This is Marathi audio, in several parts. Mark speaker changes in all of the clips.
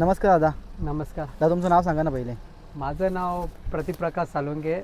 Speaker 1: नमस्कार दादा.
Speaker 2: नमस्कार.
Speaker 1: दादा तुमचं नाव सांगा ना पहिले.
Speaker 2: माझं नाव प्रतिप्रकाश सालुंके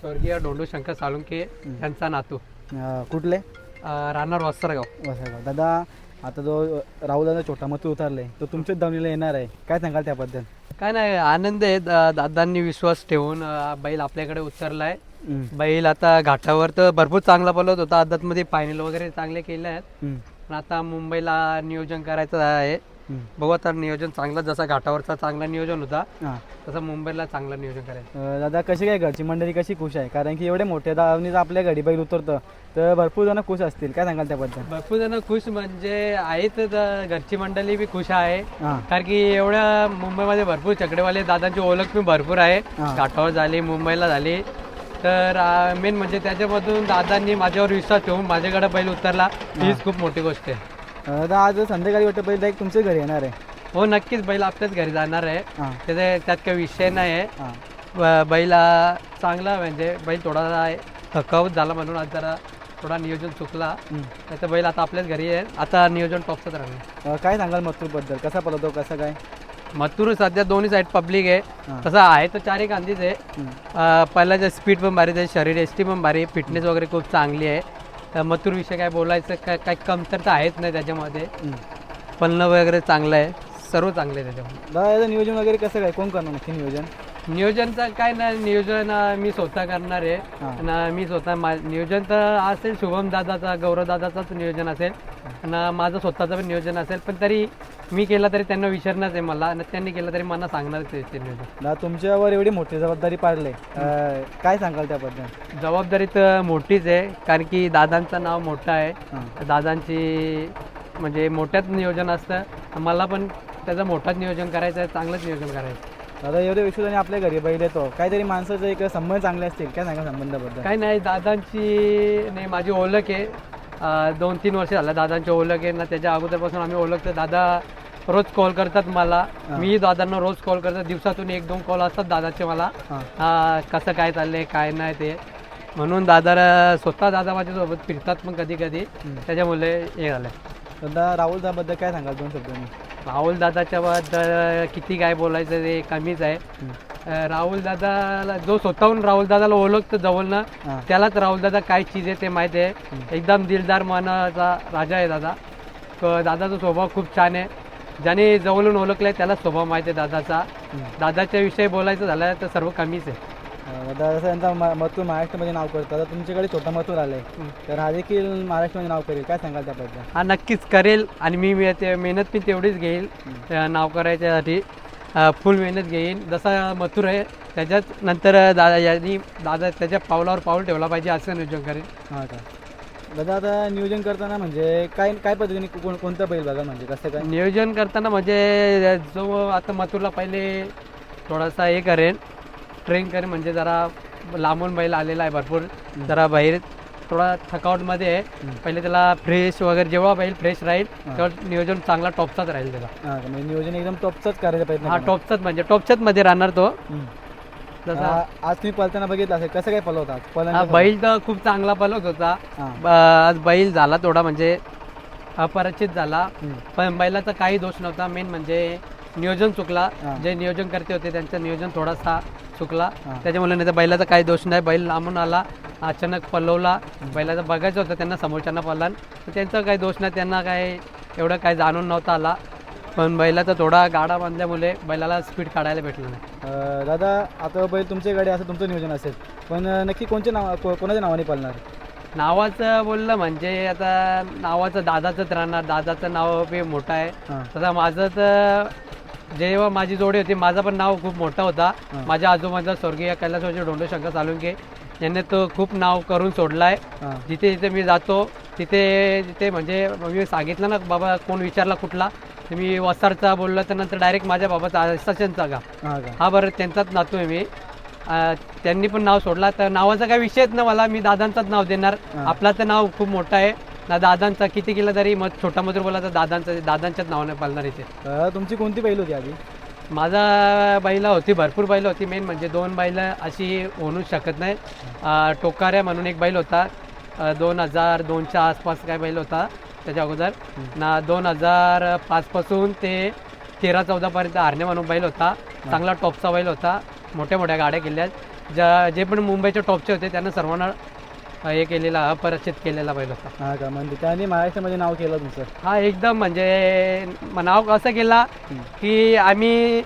Speaker 2: स्वर्गीय डोंडू शंकर सालुंके यांचा नातू.
Speaker 1: अं, कुठले?
Speaker 2: राहणार वस्त्रगाव.
Speaker 1: वसईगाव दादा आता जो राहुल दादा छोटा मत उतरले तो तुमच्याच दावणीला येणार आहे. काय सांगाल त्याबद्दल?
Speaker 2: काय नाही आनंद आहे. दा- दादांनी विश्वास ठेवून अं, बैल आपल्याकडे उतरलाय.
Speaker 1: हम्म,
Speaker 2: बैल आता घाटावर तर भरपूर चांगला पलवत होता. आदतमध्ये फायनल वगैरे चांगले केले आहेत.
Speaker 1: हम्म,
Speaker 2: पण आता मुंबईला नियोजन करायचं आहे. बघू आता नियोजन चांगलं जसा घाटावरचा चांगला नियोजन होता
Speaker 1: हां.
Speaker 2: तसं मुंबईला चांगलं नियोजन करायचं.
Speaker 1: अं, दादा कशी काय घरची मंडळी कशी खुश आहे? कारण की एवढे मोठ्या दावणीत आपल्या घडी बैल उतरतं तर भरपूर जण खुश असतील. काय सांगाल त्याबद्दल?
Speaker 2: भरपूर जण खुश म्हणजे आहेत तर घरची मंडळी बी खुश आहे.
Speaker 1: हां.
Speaker 2: कारण की एवढ्या मुंबईमध्ये भरपूर चकडेवाले दादांची ओळख पण भरपूर आहे.
Speaker 1: हा.
Speaker 2: घाटावर झाली मुंबईला झाली. तर मेन म्हणजे त्याच्यामधून दादांनी माझ्यावर विश्वास ठेवून माझ्याकडे बैल उतरला. हीच खूप मोठी गोष्ट आहे.
Speaker 1: दादा आज संध्याकाळी वाटतं बैल डायरेक्ट तुमच्या घरी येणार आहे.
Speaker 2: हो नक्कीच. बैल आपल्याच घरी जाणार आहे.
Speaker 1: हां.
Speaker 2: त्याचा त्यात काही विषय नाही आहे.
Speaker 1: हां.
Speaker 2: ब- बैल हा चांगला म्हणजे बैल थोडा थकावत झाला म्हणून आज जरा थोडा नियोजन चुकला.
Speaker 1: हम्म.
Speaker 2: तर बैल आता आपल्याच घरी आहे. आता नियोजन टॉपचंच राहणार.
Speaker 1: अं, काय सांगाल मथुरबद्दल? कसा पळवतो कसं काय?
Speaker 2: मथुर सध्या दोन्ही साईड पब्लिक आहे.
Speaker 1: हां.
Speaker 2: तसं आहे तर चारही गांधीच आहे.
Speaker 1: हम्म.
Speaker 2: अं, पहिल्याचं स्पीड पण भारी आहे शरीर एस टी पण भारी फिटनेस वगैरे खूप चांगली आहे. तर मथुर विषय काय बोलायचं काय काही कमतरता आहेच नाही त्याच्यामध्ये. पलनं वगैरे चांगलं आहे सर्व चांगलं आहे त्याच्यामध्ये.
Speaker 1: दादा याचं नियोजन वगैरे कसं काय? कोण करणार नक्की नियोजन?
Speaker 2: नियोजनचं काय नाही नियोजन अं, मी स्वतः करणार आहे.
Speaker 1: हां.
Speaker 2: आणि मी स्वतः मा नियोजन तर असेल शुभम दादाचा गौरव दादाचाच नियोजन असेल. आणि माझं स्वतःचं पण नियोजन असेल पण तरी मी केलं तरी त्यांना विचारणारच आहे मला. आणि त्यांनी केलं तरी मला सांगणारच आहे ते नियोजन.
Speaker 1: तुमच्यावर एवढी मोठी जबाबदारी पाडले. काय सांगाल त्याबद्दल?
Speaker 2: जबाबदारी तर मोठीच आहे कारण की दादांचं नाव मोठं आहे. दादांची म्हणजे मोठ्याच नियोजन असतं. मला पण त्याचं मोठाच नियोजन करायचं आहे चांगलंच नियोजन करायचं आहे.
Speaker 1: दादा एवढ्या विश्वासाने आपल्या घरी बैल येतो. काहीतरी माणसाचं एक संबंध चांगले असतील. काय सांगा संबंधाबद्दल?
Speaker 2: काही नाही दादांची नाही माझी ओळख आहे. अं, दोन तीन वर्ष झालं दादांची ओळख आहे. ना त्याच्या अगोदरपासून आम्ही ओळखतो. दादा रोज कॉल करतात मला. मी दादांना रोज कॉल करतो. दिवसातून एक दोन कॉल असतात दादाचे मला.
Speaker 1: हां.
Speaker 2: अं, कसं काय चाललंय काय नाही ते. म्हणून दादा स्वतः दादा माझ्यासोबत फिरतात पण कधी कधी त्याच्यामुळे हे झालं
Speaker 1: दादा राहुल दाबद्दल काय सांगाल दोन शब्दांनी?
Speaker 2: राहुल दादाच्या बद्दल किती काय बोलायचं ते कमीच आहे. राहुल दादाला जो स्वतःहून राहुल दादाला ओळखतं जवळनं त्यालाच राहुल दादा काय चीज आहे ते माहिती आहे. एकदम दिलदार मनाचा राजा आहे दादा. दादाचा स्वभाव खूप छान आहे. ज्याने जवळून ओळखलंय त्यालाच स्वभाव माहिती आहे दादाचा. दादाच्या विषयी बोलायचं झालं तर सर्व कमीच आहे.
Speaker 1: दादा जसं यांचा म- मथुर महाराष्ट्रामध्ये नाव करतो. आता तुमच्याकडे छोटा मथुर आलाय. तर हा देखील महाराष्ट्रामध्ये नाव करेल. काय सांगाल त्याबद्दल?
Speaker 2: हा नक्कीच करेल. आणि मी मी ते मेहनत पण तेवढीच घेईल. नाव करायच्यासाठी. फुल मेहनत घेईन. जसा मथुर आहे त्याच्यात नंतर दादा यांनी दादा त्याच्या पावलावर पाऊल ठेवला पाहिजे असं नियोजन करेल
Speaker 1: हां का? दादा आता नियोजन करताना म्हणजे काय काय पद्धतीने कोण कोणतं बैल बघा म्हणजे कसं काय?
Speaker 2: नियोजन करताना म्हणजे जो आता मथुरला पहिले थोडासा हे करेन. ट्रेन करेन म्हणजे जरा लांबून बैल आलेला आहे भरपूर. जरा बाहेर थोडा थकावटमध्ये आहे. पहिले त्याला फ्रेश वगैरे जेव्हा बैल फ्रेश राहील तेव्हा नियोजन चांगला टॉपचाच राहील त्याला
Speaker 1: म्हणजे नियोजन एकदम टॉपचाच करायचा प्रयत्न
Speaker 2: हा. टॉपचाच म्हणजे टॉपच्याच मध्ये राहणार तो. जसा
Speaker 1: आज तुम्ही पळताना बघितलं असेल कसं काय
Speaker 2: हा
Speaker 1: पळण
Speaker 2: बैल तर खूप चांगला पलत होता. आज बैल झाला थोडा म्हणजे अपरिचित झाला. पण बैलाचा काही दोष नव्हता. मेन म्हणजे नियोजन चुकला. जे नियोजन करते होते त्यांचं नियोजन थोडासा चुकला. त्याच्यामुळे नाही तर बैलाचा काही दोष नाही. बैल लांबून आला अचानक पलवला. बैलाचं बघायचं होतं त्यांना समोरच्यांना पडला तर त्यांचा काही दोष नाही त्यांना काय एवढं काय जाणून नव्हता आला. पण बैलाचा थोडा गाडा बांधल्यामुळे बैलाला स्पीड काढायला भेटलं नाही.
Speaker 1: दादा आता बैल तुमच्याकडे असं तुमचं नियोजन असेल पण नक्की कोणच्या नाव को- कोणाच्या नावाने पळणार?
Speaker 2: नावाचं बोललं म्हणजे आता नावाचं दादाचंच राहणार. दादाचं नाव बी मोठं आहे. तसं माझं तर जेव्हा माझी जोडी होती माझं पण नाव खूप मोठा होता. माझ्या आजोबाचा स्वर्गीय कैलासवासी डोंडो शंकर सालुंके यांनी तो खूप नाव करून सोडलाय. जिथे जिथे मी जातो तिथे तिथे म्हणजे मी सांगितलं ना बाबा कोण विचारला कुठला तर मी वसारचा बोललो तर नंतर डायरेक्ट माझ्या बाबाचा सचिनचा का.
Speaker 1: हां
Speaker 2: बरं त्यांचाच नातू आहे मी. त्यांनी पण नाव सोडला. तर नावाचा काही विषयच ना मला मी दादांचाच नाव देणार. आपला तर नाव खूप मोठं आहे. ना दादांचा किती केलं तरी मग छोटा मजूर बोला तर दादांचं दादांच्याच नावाने पालणार इथे.
Speaker 1: अं, तुमची कोणती बैल होती आधी?
Speaker 2: माझा बैला होती भरपूर बैल होती. मेन म्हणजे दोन बैल अशी होणूच शकत नाही. अं, टोकाऱ्या म्हणून एक बैल होता. अं, दोन हजार दोनच्या आसपास काय बैल होता त्याच्या अगोदर. ना दोन हजार पाचपासून ते तेरा चौदापर्यंत आरणे म्हणून बैल होता. चांगला टॉपचा बैल होता. मोठ्या मोठ्या गाड्या केल्यात. ज्या जे पण मुंबईचे टॉपचे होते त्यांना सर्वांना हे केलेला अपरिचित केलेला बैल होता.
Speaker 1: हा का? म्हणजे त्यांनी महाराष्ट्रामध्ये नाव केलं तुमचं?
Speaker 2: हा एकदम म्हणजे म- नाव असं केला की आम्ही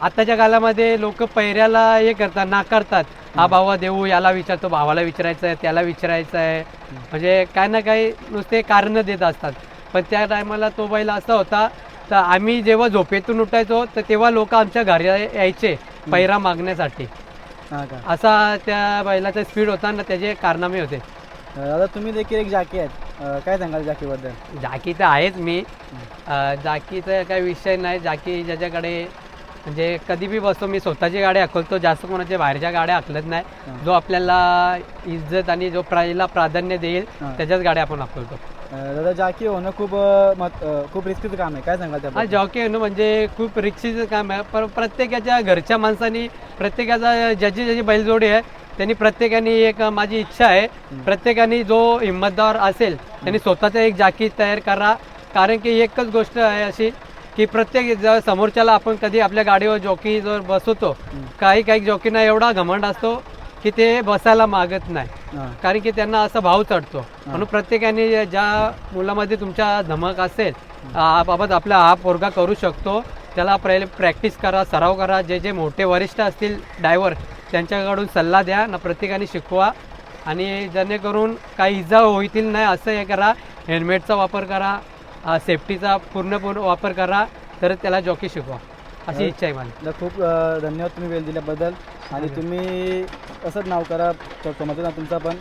Speaker 2: आताच्या काळामध्ये लोक पैऱ्याला हे करतात नाकारतात. हा भावा देऊ याला विचारतो भावाला विचारायचं आहे त्याला विचारायचं आहे म्हणजे काय ना काही नुसते कारणं देत असतात. पण त्या टायमाला तो बैल असा होता तर आम्ही जेव्हा झोपेतून उठायचो तर तेव्हा लोक आमच्या घरी यायचे पैरा मागण्यासाठी.
Speaker 1: हा का?
Speaker 2: असा त्या बैलाचा स्पीड होता ना त्याचे कारनामे होते.
Speaker 1: अं, दादा तुम्ही देखील एक जाकी आहेत. अं, काय सांगाल जाकीबद्दल?
Speaker 2: जाकी तर आहेच मी. अं, जाकीचा काही विषय नाही. जाकी ज्याच्याकडे म्हणजे कधी बी बसतो मी स्वतःची गाडी हाकलतो. जास्त कोणाच्या बाहेरच्या गाड्या हाकलत
Speaker 1: हा.
Speaker 2: नाही जो आपल्याला इज्जत आणि जो प्राईला प्राधान्य देईल. त्याच्याच गाड्या आपण हाकलतो.
Speaker 1: अं, दादा जाकी होणं खूप खूप रिस्कीचं काम आहे. काय सांगाल त्या
Speaker 2: जॉकी होणं म्हणजे खूप रिक्षीचं काम आहे. पण प्रत्येकाच्या घरच्या माणसानी प्रत्येकाचा ज्याची ज्याची बैलजोडी आहे त्यांनी प्रत्येकाने एक माझी इच्छा आहे. प्रत्येकाने जो हिंमतदार असेल त्यांनी स्वतःचा एक जाकी तयार करा. कारण की एकच गोष्ट आहे अशी की प्रत्येक जर समोरच्याला आपण कधी आपल्या गाडीवर जॉकी जर बसवतो काही काही जॉकीना एवढा घमंड असतो की ते बसायला मागत नाही. कारण की त्यांना असा भाव चढतो. म्हणून प्रत्येकाने ज्या मुलामध्ये तुमच्या धमक असेल बाबत आपला हा पोरगा करू शकतो. त्याला पहिले प्रॅक्टिस करा सराव करा. जे जे मोठे वरिष्ठ असतील ड्रायव्हर त्यांच्याकडून सल्ला द्या. ना प्रत्येकाने शिकवा. आणि जेणेकरून काही इजा होतील नाही असं हे करा. हेल्मेटचा वापर करा. सेफ्टीचा पूर्णपूर्ण वापर करा तर त्याला जॉकी शिकवा. अशी इच्छा आहे
Speaker 1: दादा, खूप धन्यवाद तुम्ही वेळ दिल्याबद्दल. आणि तुम्ही असंच नाव करा तुमचा पण.